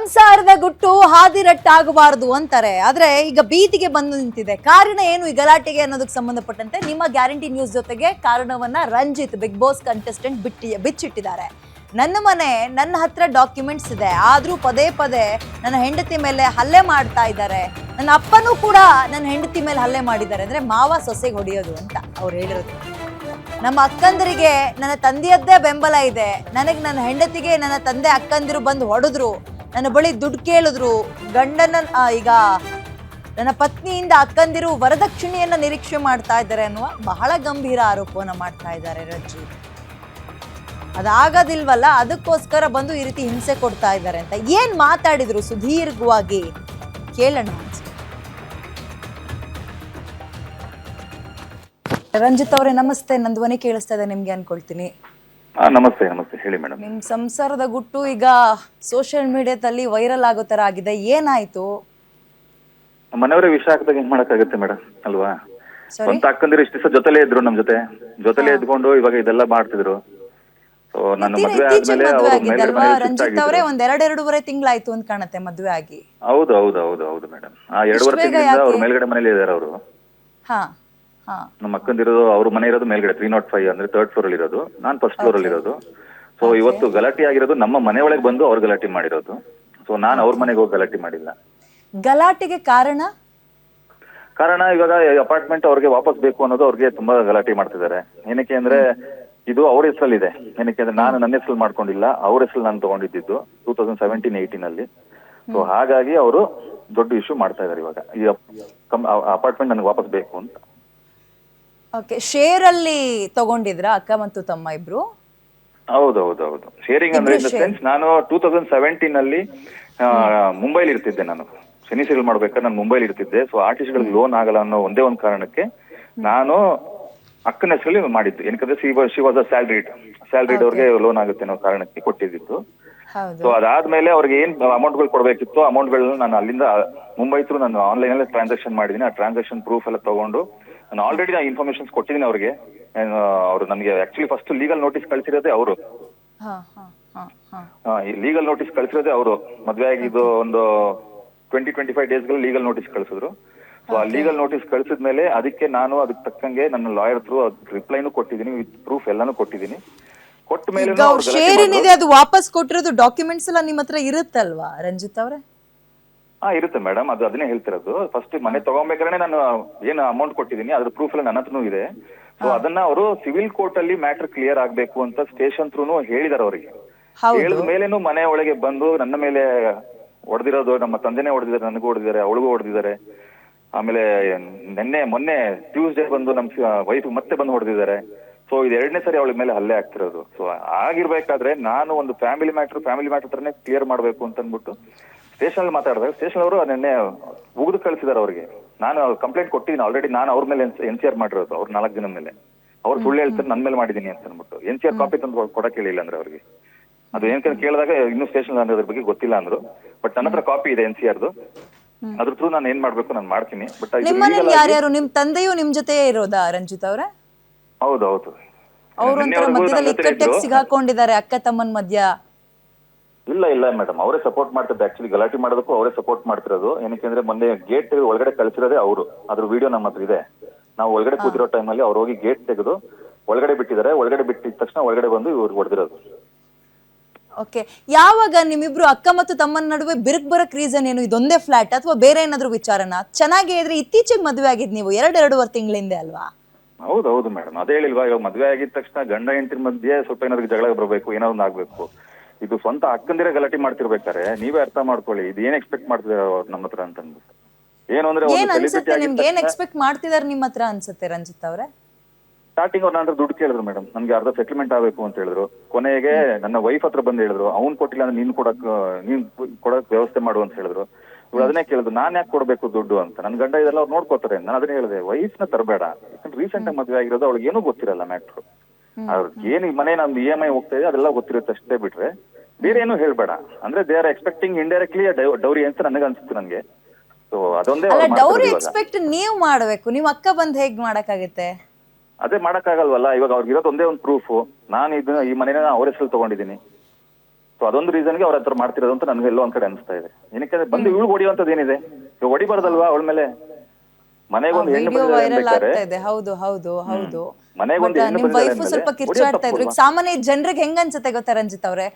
ಸಂಸಾರದ ಗುಟ್ಟು ಹಾದಿರಟ್ಟಾಗಬಾರದು ಅಂತಾರೆ. ಆದ್ರೆ ಈಗ ಬೀದಿಗೆ ಬಂದು ನಿಂತಿದೆ. ಕಾರಣ ಏನು ಈ ಗಲಾಟೆಗೆ ಅನ್ನೋದಕ್ಕೆ ಸಂಬಂಧಪಟ್ಟಂತೆ ನಿಮ್ಮ ಗ್ಯಾರಂಟಿ ನ್ಯೂಸ್ ಜೊತೆಗೆ ಕಾರಣವನ್ನ ರಂಜಿತ್ ಬಿಗ್ ಬಾಸ್ ಕಂಟೆಸ್ಟೆಂಟ್ ಬಿಟ್ಟಿ ಬಿಚ್ಚಿಟ್ಟಿದ್ದಾರೆ. ನನ್ನ ಮನೆ, ನನ್ನ ಹತ್ರ ಡಾಕ್ಯುಮೆಂಟ್ಸ್ ಇದೆ. ಆದ್ರೂ ಪದೇ ಪದೇ ನನ್ನ ಹೆಂಡತಿ ಮೇಲೆ ಹಲ್ಲೆ ಮಾಡ್ತಾ ಇದ್ದಾರೆ. ನನ್ನ ಅಪ್ಪನೂ ಕೂಡ ನನ್ನ ಹೆಂಡತಿ ಮೇಲೆ ಹಲ್ಲೆ ಮಾಡಿದ್ದಾರೆ. ಅಂದ್ರೆ ಮಾವ ಸೊಸೆಗೆ ಹೊಡೆಯೋದು ಅಂತ ಅವ್ರು ಹೇಳಿರೋದು. ನಮ್ಮ ಅಕ್ಕಂದರಿಗೆ ನನ್ನ ತಂದೆಯದ್ದೇ ಬೆಂಬಲ ಇದೆ. ನನಗೆ ನನ್ನ ಹೆಂಡತಿಗೆ ನನ್ನ ತಂದೆ ಅಕ್ಕಂದಿರು ಬಂದು ಹೊಡೆದ್ರು. ನನ್ನ ಬಳಿ ದುಡ್ಡು ಕೇಳಿದ್ರು. ಗಂಡನ ಈಗ ನನ್ನ ಪತ್ನಿಯಿಂದ ಅಕ್ಕಂದಿರು ವರದಕ್ಷಿಣೆಯನ್ನ ನಿರೀಕ್ಷೆ ಮಾಡ್ತಾ ಇದ್ದಾರೆ ಅನ್ನುವ ಬಹಳ ಗಂಭೀರ ಆರೋಪವನ್ನ ಮಾಡ್ತಾ ಇದ್ದಾರೆ ರಂಜಿತ್ ಅದಾಗದಿಲ್ವಲ್ಲ, ಅದಕ್ಕೋಸ್ಕರ ಬಂದು ಈ ರೀತಿ ಹಿಂಸೆ ಕೊಡ್ತಾ ಇದ್ದಾರೆ ಅಂತ. ಏನ್ ಮಾತಾಡಿದ್ರು ಸುದೀರ್ಘವಾಗಿ? ಕೇಳೋಣ ರಂಜಿತ್ ಅವರೇ, ನಮಸ್ತೆ. ನನ್ನ ಧ್ವನಿ ಕೇಳಿಸ್ತಾ ಇದೆ, ನಿಮ್ಗೆ ಅನ್ಕೊಳ್ತೀನಿ. ಹಾ ನಮಸ್ತೆ ನಮಸ್ತೆ. ಹೇಳಿ ಮೇಡಮ್ ನಿಮ್ ಸಂಸಾರದ ಗುಟ್ಟು ಈಗ ಸೋಷಿಯಲ್ ಮೀಡಿಯಾದಲ್ಲಿ ವೈರಲ್ ಆಗೋ ತರ ಆಗಿದೆ. ಏನಾಯ್ತು? ಮನೆಯವರೇ ವಿಷ ಹಾಕಿದಾಗ ಏನ್ ಮಾಡಕ್ಕಾಗತ್ತೆ ಮೇಡಮ್ ಅಲ್ವಾ? Sorry? ಸ್ವಂತ ಅಕ್ಕಂದಿರು ಇಷ್ಟ ದಿವಸ ಜೊತೆಲೇ ಇದ್ರು ನಮ್ ಜೊತೆ. ಜೊತೆಲೆ ಇದ್ಕೊಂಡು ಇವಾಗ ಇದೆಲ್ಲ ಮಾಡ್ತಿದ್ರು. ಸೊ ನನ್ನ ಇತ್ತೀ- ಮದ್ವೆ ಆದ್ಮೇಲೆ ಮದ್ವೆ ಅವ್ರು ಮೇಲ್ಗಡೆ ಆಗಿದ್ದಲ್ವಾ ಮನೆಗೆ shift ರಂಜಿತ್ ಅವರೇ ಆಗಿದ್ರು. ಒಂದ್ ಎರಡ್ ಎರಡೂವರೆ ತಿಂಗಳಾಯ್ತು ಅಂತ ಕಾಣತ್ತೆ ಮದ್ವೆ ಆಗಿ. ಹೌದು ಹೌದು ಹೌದು ಹೌದು ಮೇಡಮ್ ಆ ಎರಡುವರೆ ಬೇಗ ತಿಂಗಳಿಂದ ಯಾಕೆ? ಅವ್ರ ಮೇಲ್ಗಡೆ ಮನೇಲಿ ಇದಾರೆ ಅವರು. ಹಾ. ನಮ್ಮ ಅಕ್ಕಂದಿರೋದು ಅವ್ರ ಮನೆ ಇರೋದು ಮೇಲ್ಗಡೆ ತ್ರೀ ನಾಟ್ ಫೈವ್ ಅಂದ್ರೆ ತರ್ಡ್ ಫ್ಲೋರ್ ಅಲ್ಲಿ ಇರೋದು ನಾನ್ ಫಸ್ಟ್ ಫ್ಲೋರ್ ಅಲ್ಲಿ ಇರೋದು ಸೊ ಇವತ್ತು ಗಲಾಟೆ ಆಗಿರೋದು ನಮ್ಮ ಮನೆ ಒಳಗೆ ಬಂದು ಅವ್ರು ಗಲಾಟೆ ಮಾಡಿರೋದು. ಸೊ ನಾನ್ ಅವ್ರ ಮನೆಗೆ ಹೋಗಿ ಗಲಾಟೆ ಮಾಡಿಲ್ಲ. ಗಲಾಟೆಗೆ ಕಾರಣ? ಕಾರಣ ಇವಾಗ ಅಪಾರ್ಟ್ಮೆಂಟ್ ಅವ್ರಿಗೆ ವಾಪಸ್ ಬೇಕು ಅನ್ನೋದು ಅವ್ರಿಗೆ ತುಂಬಾ ಗಲಾಟೆ ಮಾಡ್ತಿದ್ದಾರೆ. ಏನಕ್ಕೆ ಅಂದ್ರೆ ಇದು ಅವ್ರ ಹೆಸರಲ್ಲಿದೆ. ಏನಕ್ಕೆ ಅಂದ್ರೆ ನಾನು ನನ್ನ ಹೆಸರು ಮಾಡ್ಕೊಂಡಿಲ್ಲ. ಅವ್ರ ಹೆಸರು ನಾನು ತಗೊಂಡಿದ್ದು ಟೂ ತೌಸಂಡ್ ಸೆವೆಂಟೀನ್ ಏಯ್ಟೀನ್ ಅಲ್ಲಿ. ಸೊ ಹಾಗಾಗಿ ಅವರು ದೊಡ್ಡ ಇಶ್ಯೂ ಮಾಡ್ತಾ ಇದಾರೆ ಇವಾಗ. ಈ ಅಪಾರ್ಟ್ಮೆಂಟ್ ನನಗೆ ವಾಪಸ್ ಬೇಕು ಅಂತ. ಓಕೆ ಶೇರ್ ಅಲ್ಲಿ ತಗೊಂಡಿದ್ರ ಅಕ್ಕ ಮತ್ತು ತಮ್ಮ ಇಬ್ರು? ಹೌದು ಹೌದು ಹೌದು ಶೇರಿಂಗ್ ಅಂದ್ರೆ ಇನ್ ದ ಸೆನ್ಸ್ ನಾನು ಟೂ ತೌಸಂಡ್ ಸೆವೆಂಟೀನ್ ಅಲ್ಲಿ ಮುಂಬೈಲಿ ಇರ್ತಿದ್ದೆ ನಾನು. ಸಿನಿ ಸೀರಿಯಲ್ ಮಾಡ್ಬೇಕಾದ್ರೆ ನಾನು ಮುಂಬೈಲಿ ಇರ್ತಿದ್ದೆ. ಸೊ ಆರ್ಟಿಸ್ಟ್ಗಳಿಗೆ ಲೋನ್ ಆಗಲ್ಲ ಅನ್ನೋ ಒಂದೇ ಒಂದು ಕಾರಣಕ್ಕೆ ನಾನು ಅಕ್ಕನ ಹೆಸರಲ್ಲಿ ಮಾಡಿದ್ದು. ಏನಕಂದ್ರೆ she she was a salaried salaried ಅವ್ರಿಗೆ ಲೋನ್ ಆಗುತ್ತೆ ಅನ್ನೋ ಕಾರಣಕ್ಕೆ ಕೊಟ್ಟಿದ್ದು ಸೊ ಅದಾದ್ಮೇಲೆ ಅವ್ರಿಗೆ ಏನ್ ಅಮೌಂಟ್ಗಳು ಕೊಡ್ಬೇಕಿತ್ತು ಅಮೌಂಟ್ಗಳನ್ನ ನಾನು ಅಲ್ಲಿಂದ ಮುಂಬೈ ನಾನು ಆನ್ಲೈನ್ ಅಲ್ಲಿ ಟ್ರಾನ್ಸಾಕ್ಷನ್ ಮಾಡಿದೀನಿ. ಆ ಟ್ರಾನ್ಸಾಕ್ಷನ್ ಪ್ರೂಫ್ ಎಲ್ಲ ತಗೊಂಡು ನಾನು ಆಲ್ರೆಡಿ ಆ ಇನ್ಫಾರ್ಮೇಶನ್ಸ್ ಕೊಟ್ಟಿದ್ದೀನಿ ಅವ್ರಿಗೆ. ಅವರು ನಮಗೆ ಆಕ್ಚುಲಿ ಫಸ್ಟ್ ಲೀಗಲ್ ನೋಟಿಸ್ ಕಳಿಸಿರೋದೇ ಅವರು. ಲೀಗಲ್ ನೋಟಿಸ್ ಕಳಿಸಿರೋದೇ ಅವರು. ಮದ್ವೆ ಆಗಿದ್ದು ಒಂದು ಟ್ವೆಂಟಿ ಟ್ವೆಂಟಿ ಫೈವ್ ಡೇಸ್ಗಳು ಲೀಗಲ್ ನೋಟಿಸ್ ಕಳಿಸಿದ್ರು. ಸೊ ಆ ಲೀಗಲ್ ನೋಟಿಸ್ ಕಳಿಸಿದ್ಮೇಲೆ ಅದಕ್ಕೆ ನಾನು ಅದಕ್ಕೆ ತಕ್ಕಂಗೆ ನನ್ನ ಲಾಯರ್ ಥ್ರೂ ರಿಪ್ಲೈನು ಕೊಟ್ಟಿದ್ದೀನಿ ವಿತ್ ಪ್ರೂಫ್ ಎಲ್ಲಾನು ಕೊಟ್ಟಿದ್ದೀನಿ. ಕೊಟ್ಟ ಮೇಲೆ ಅದು ವಾಪಸ್ ಕೊಟ್ಟಿರೋದು ಡಾಕ್ಯುಮೆಂಟ್ಸ್ ಎಲ್ಲ ನಿಮ್ಮ ಹತ್ರ ಇರುತ್ತಲ್ವಾ ರಂಜಿತ್ ಅವರೇ? ಹಾ ಇರುತ್ತೆ ಮೇಡಮ್ ಅದು ಅದನ್ನೇ ಹೇಳ್ತಿರೋದು. ಫಸ್ಟ್ ಮನೆ ತಗೊಂಬೇಕಾದ್ರೆ ನಾನು ಏನು ಅಮೌಂಟ್ ಕೊಟ್ಟಿದ್ದೀನಿ. ಅದ್ರ ಪ್ರೂಫ್ ಎಲ್ಲ ನನ್ನ ಹತ್ರನೂ ಇದೆ. ಸೊ ಅದನ್ನ ಅವರು ಸಿವಿಲ್ ಕೋರ್ಟ್ ಅಲ್ಲಿ ಮ್ಯಾಟರ್ ಕ್ಲಿಯರ್ ಆಗ್ಬೇಕು ಅಂತ ಸ್ಟೇಷನ್ ಥ್ರೂನು ಹೇಳಿದಾರೆ ಅವರಿಗೆ. ಹೇಳಿದ ಮೇಲೇನು ಮನೆ ಒಳಗೆ ಬಂದು ನನ್ನ ಮೇಲೆ ಹೊಡೆದಿರೋದು ನಮ್ಮ ತಂದೆನೇ ಹೊಡೆದಿದ್ದಾರೆ ನನಗೂ ಹೊಡೆದಿದ್ದಾರೆ ಅವಳಿಗೂ ಹೊಡೆದಿದ್ದಾರೆ. ಆಮೇಲೆ ನಿನ್ನೆ ಮೊನ್ನೆ ಟ್ಯೂಸ್ಡೇ ಬಂದು ನಮ್ಮ ವೈಫ್ ಮತ್ತೆ ಬಂದು ಹೊಡೆದಿದ್ದಾರೆ. ಸೊ ಇದು ಎರಡನೇ ಸರಿ ಅವಳ ಮೇಲೆ ಹಲ್ಲೆ ಆಗ್ತಿರೋದು. ಸೊ ಆಗಿರ್ಬೇಕಾದ್ರೆ ನಾನು ಒಂದು ಫ್ಯಾಮಿಲಿ ಮ್ಯಾಟರ್ ಫ್ಯಾಮಿಲಿ ಮ್ಯಾಟರ್ ಹತ್ರನೇ ಕ್ಲಿಯರ್ ಮಾಡ್ಬೇಕು ಅಂತ ಅಂದ್ಬಿಟ್ಟು ಸ್ಟೇಷನ್ ಅಲ್ಲಿ ಮಾತಾಡಿದಾಗ ಸ್ಟೇಷನ್ ಅವರು ನಿನ್ನೆ ಉಗಿದು ಕಳಿಸಿದಾರೆ ಅವ್ರಿಗೆ. ನಾನು ಕಂಪ್ಲೇಂಟ್ ಕೊಟ್ಟಿದ್ದೀನಿ ಆಲ್ರೆಡಿ ನಾನು ಅವ್ರ ಮೇಲೆ ಎನ್ ಸಿ ಆರ್ ಮಾಡಿರೋದು ಅವ್ರ ನಾಲ್ಕು ದಿನ ಮೇಲೆ. ಅವ್ರು ಸುಳ್ಳು ಹೇಳ್ತಾರೆ ನನ್ನ ಮೇಲೆ ಮಾಡಿದ್ದೀನಿ ಅಂತ ಅಂದ್ಬಿಟ್ಟು. ಎನ್ ಸಿ ಆರ್ ಕಾಪಿ ತಂದು ಕೊಡಕ್ಕೆ ಹೇಳಿಲ್ಲ ಅಂದ್ರೆ ಅವ್ರಿಗೆ. ಅದು ಏನಕ್ಕೆ ಕೇಳಿದಾಗ ಇನ್ನೂ ಸ್ಟೇಷನ್ ಅನ್ನೋದ್ರ ಬಗ್ಗೆ ಗೊತ್ತಿಲ್ಲ ಅಂದ್ರು. ಬಟ್ ನನ್ನ ಹತ್ರ ಕಾಪಿ ಇದೆ ಎನ್ ಸಿ ಆರ್ದು ಅದ್ರ ಥ್ರೂ ನಾನು ಏನ್ ಮಾಡ್ಬೇಕು ನಾನು ಮಾಡ್ತೀನಿ. ಬಟ್ ಯಾರ್ಯಾರು? ನಿಮ್ ತಂದೆಯು ನಿಮ್ ಜೊತೆ ಇರೋದಾ ರಂಜಿತ್ ಅವ್ರೆ? ಹೌದು ಹೌದು. ಅವ್ರು ಮಧ್ಯದಲ್ಲಿ ಇಕ್ಕಟ್ಟಿಗೆ ಸಿಗಾಕೊಂಡಿದ್ದಾರೆ ಅಕ್ಕ ತಮ್ಮನ್ ಮಧ್ಯ. ಇಲ್ಲ ಇಲ್ಲ ಮೇಡಮ್ ಅವರೇ ಸಪೋರ್ಟ್ ಮಾಡ್ತಿದ್ದೆ ಆಕ್ಚುಲಿ ಗಲಾಟೆ ಮಾಡೋದಕ್ಕೂ ಅವರೇ ಸಪೋರ್ಟ್ ಮಾಡ್ತಿರೋದು. ಏನಕ್ಕೆ ಅಂದ್ರೆ ಮೊನ್ನೆ ಗೇಟ್ ಒಳಗಡೆ ಕಳಿಸಿರೋದೇ ಅವರು. ಅದ್ರ ವಿಡಿಯೋ ನಮ್ಮ ಹತ್ರ ಇದೆ. ನಾವು ಒಳಗಡೆ ಕೂತಿರೋ ಟೈಮಲ್ಲಿ ಅವ್ರು ಹೋಗಿ ಗೇಟ್ ತೆಗೆದು ಒಳಗಡೆ ಬಿಟ್ಟಿದ್ದಾರೆ. ಒಳಗಡೆ ಬಿಟ್ಟಿದ ತಕ್ಷಣ ಒಳಗಡೆ ಬಂದು ಇವ್ರು ಹೊಡೆದಿರೋದು. ಓಕೆ ಯಾವಾಗ ನಿಮ್ಮಿಬ್ರು ಅಕ್ಕ ಮತ್ತು ತಮ್ಮನ ನಡುವೆ ಬಿರುಕ್ ಬರಕ್ ರೀಸನ್ ಏನು? ಇದೊಂದೇ ಫ್ಲಾಟ್ ಅಥವಾ ಬೇರೆ ಏನಾದ್ರು ವಿಚಾರನ? ಚೆನ್ನಾಗಿ ಇದ್ರೆ ಇತ್ತೀಚೆಗೆ ಮದುವೆ ಆಗಿದ್ ನೀವು ಎರಡು ಎರಡೂವರೆ ತಿಂಗಳಿಂದ ಅಲ್ವಾ? ಹೌದು ಹೌದು ಮೇಡಮ್ ಅದೇ ಹೇಳಿಲ್ವಾ? ಇವಾಗ ಮದುವೆ ಆಗಿದ ತಕ್ಷಣ ಗಂಡ ಹೆಂಡತಿ ಮಧ್ಯೆ ಸ್ವಲ್ಪ ಏನಾದ್ರು ಜಗಳ ಬರಬೇಕು ಏನಾದ್ರು ಆಗ್ಬೇಕು. ಇದು ಸ್ವಂತ ಅಕ್ಕಂದಿರೇ ಗಲಾಟೆ ಮಾಡ್ತಿರ್ಬೇಕಾರೆ ನೀವೇ ಅರ್ಥ ಮಾಡ್ಕೊಳ್ಳಿ. ಇದು ಏನ್ ಎಕ್ಸ್ಪೆಕ್ಟ್ ಮಾಡ್ತಿದಾರೆ ಅವ್ರು ನಮ್ಮ ಹತ್ರ ಅಂತ ಅಂದ್ಬಿಟ್ಟು ಏನು ಅಂದ್ರೆ ಏನ್ ಒಂದು ಅನ್ಸುತ್ತೆ? celebrity ನಿಮ್ಗೆ ಏನ್ ಎಕ್ಸ್ಪೆಕ್ಟ್ ಮಾಡ್ತಿದಾರೆ ನಿಮ್ಮ ಹತ್ರ ಅನ್ಸುತ್ತೆ ರಂಜಿತ್ ಅವ್ರೆ? ಸ್ಟಾರ್ಟಿಂಗ್ ಅವ್ರು ನನ್ನ ದುಡ್ಡು ಕೇಳಿದ್ರು ಮೇಡಮ್ ನನ್ಗೆ ಅರ್ಧ ಸೆಟಲ್ಮೆಂಟ್ ಆಗಬೇಕು ಅಂತ ಹೇಳಿದ್ರು. ಕೊನೆಗೆ ನನ್ನ ವೈಫ್ ಹತ್ರ ಬಂದು ಹೇಳಿದ್ರು. ಅವ್ನ್ ಕೊಟ್ಟಿಲ್ಲ ಅಂದ್ರೆ ನೀನ್ ಕೊಡಕ್ ನೀನ್ ಕೊಡಕ್ ವ್ಯವಸ್ಥೆ ಮಾಡು ಅಂತ ಹೇಳಿದ್ರು. ಇವ್ರು ಅದನ್ನೇ ಕೇಳಿದ್ರು. ನಾನ್ ಯಾಕೆ ಕೊಡ್ಬೇಕು ದುಡ್ಡು ಅಂತ? ನನ್ ಗಂಡ ಇದೆಲ್ಲ ಅವ್ರು ನೋಡ್ಕೋತಾರೆ. ನಾನು ಅದನ್ನೇ ಹೇಳಿದೆ. ವೈಫ್ನ ತರಬೇಡ. ರೀಸೆಂಟ್ ಆಗಿ ಮದ್ವೆ ಆಗಿರೋದು ಅವ್ಳಿಗೆ ಏನೂ ಗೊತ್ತಿರಲ್ಲ ಮ್ಯಾಟ್ರು ಏನ್ ಏನು ಈ ಮನೆ ನಮ್ದು ಇ ಎಂ ಐ ಹೋಗ್ತಾ ಇದೆ ಅದೆಲ್ಲ ಗೊತ್ತಿರುತ್ತೆ ಅಷ್ಟೇ ಬಿಟ್ರೆ. ಬೇರೆ ಏನು ಹೇಳ್ಬೇಡ. ಅಂದ್ರೆ they are expecting indirectly dowry ಅಂತ ನನಗೆ ಅನ್ಸುತ್ತೆ ನನಗೆ. ಸೊ ಅದೊಂದೇ ಅಲ್ಲ ಡೌರಿ ಎಕ್ಸ್ಪೆಕ್ಟ್ ನೀವು ಮಾಡಬೇಕು. ನಿಮ್ಮ ಅಕ್ಕ ಬಂದ್ ಹೇಗ್ ಮಾಡಕ್ಕಾಗತ್ತೆ? ಅದೇ ಮಾಡಕ್ಕಾಗಲ್ವಲ್ಲ. ಇವಾಗ ಅವ್ರಿಗೆ ಇರೋದು ಒಂದೇ ಒಂದು ಪ್ರೂಫ್ ನಾನು ಇದನ್ನ ಈ ಮನೇನ ಅವ್ರ ಹೆಸರು ತಗೊಂಡಿದ್ದೀನಿ. ಸೊ ಅದೊಂದು ರೀಸನ್ಗೆ ಅವ್ರ ಹತ್ರ ಮಾಡ್ತಿರೋದು ಅಂತ ನನಗೆ ಎಲ್ಲೋ ಒಂದ್ ಕಡೆ ಅನಿಸ್ತಾ ಇದೆ. ಏನಕ್ಕೆ ಬಂದು ಇವಳು ಹೊಡಿಯುವಂತದ್ದು ಏನಿದೆ? ಹೊಡಿಬಾರ್ದಲ್ವಾ ಅವಳ ಮೇಲೆ? ಮನೆಗೊಂದು ಹೆಣ್ಣು ಹೌದು ಹೌದು ಹೌದು. ಮನೆಗೊಂದು ಸ್ವಲ್ಪ ಕಿರ್ಚಾಡ್ತಾ ಇದ್ರು. ಸಾಮಾನ್ಯ ಜನರಿಗೆ ಹೆಂಗ ಅನ್ಸುತ್ತೆ ಗೊತ್ತಾ ರಂಜಿತ್ ಅವ್ರೆ?